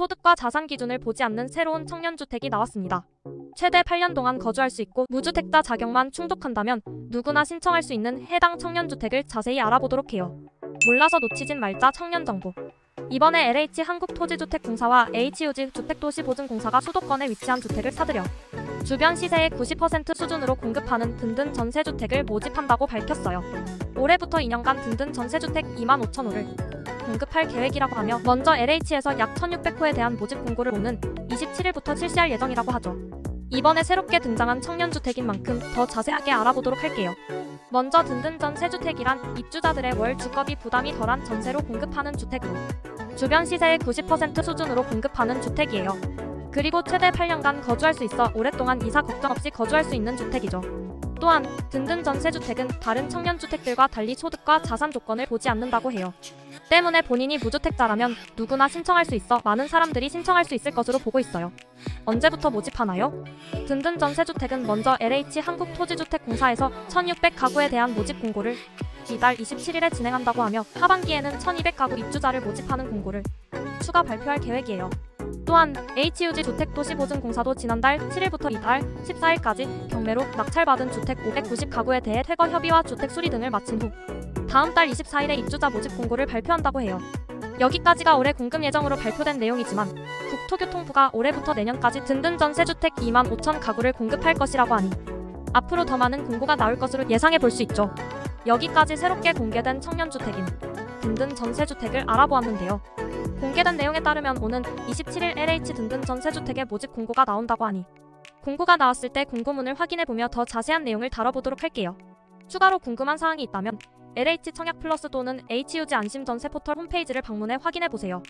소득과 자산 기준을 보지 않는 새로운 청년주택이 나왔습니다. 최대 8년 동안 거주할 수 있고 무주택자 자격만 충족한다면 누구나 신청할 수 있는 해당 청년주택을 자세히 알아보도록 해요. 몰라서 놓치진 말자 청년정보. 이번에 LH 한국토지주택공사와 HUG 주택도시보증공사가 수도권에 위치한 주택을 사들여 주변 시세의 90% 수준으로 공급하는 든든 전세주택을 모집한다고 밝혔어요. 올해부터 2년간 든든 전세주택 2만 5천 호를 공급할 계획이라고 하며 먼저 LH에서 약 1,600호에 대한 모집 공고를 오는 27일부터 실시할 예정이라고 하죠. 이번에 새롭게 등장한 청년주택인 만큼 더 자세하게 알아보도록 할게요. 먼저 든든 전 세주택이란 입주자들의 월 주거비 부담이 덜한 전세로 공급하는 주택으로 주변 시세의 90% 수준으로 공급하는 주택이에요. 그리고 최대 8년간 거주할 수 있어 오랫동안 이사 걱정 없이 거주할 수 있는 주택이죠. 또한 든든 전세주택은 다른 청년주택들과 달리 소득과 자산 조건을 보지 않는다고 해요. 때문에 본인이 무주택자라면 누구나 신청할 수 있어 많은 사람들이 신청할 수 있을 것으로 보고 있어요. 언제부터 모집하나요? 든든 전세주택은 먼저 LH 한국토지주택공사에서 1,600가구에 대한 모집 공고를 이달 27일에 진행한다고 하며 하반기에는 1,200가구 입주자를 모집하는 공고를 추가 발표할 계획이에요. 또한 HUG 주택도시보증공사도 지난달 7일부터 이달 14일까지 경매로 낙찰받은 주택 590가구에 대해 퇴거 협의와 주택 수리 등을 마친 후 다음 달 24일에 입주자 모집 공고를 발표한다고 해요. 여기까지가 올해 공급 예정으로 발표된 내용이지만 국토교통부가 올해부터 내년까지 든든 전세 주택 2만 5천 가구를 공급할 것이라고 하니 앞으로 더 많은 공고가 나올 것으로 예상해 볼 수 있죠. 여기까지 새롭게 공개된 청년주택인 든든 전세주택을 알아보았는데요. 공개된 내용에 따르면 오는 27일 LH 든든 전세주택의 모집 공고가 나온다고 하니 공고가 나왔을 때 공고문을 확인해보며 더 자세한 내용을 다뤄보도록 할게요. 추가로 궁금한 사항이 있다면 LH 청약 플러스 또는 HUG 안심 전세 포털 홈페이지를 방문해 확인해보세요.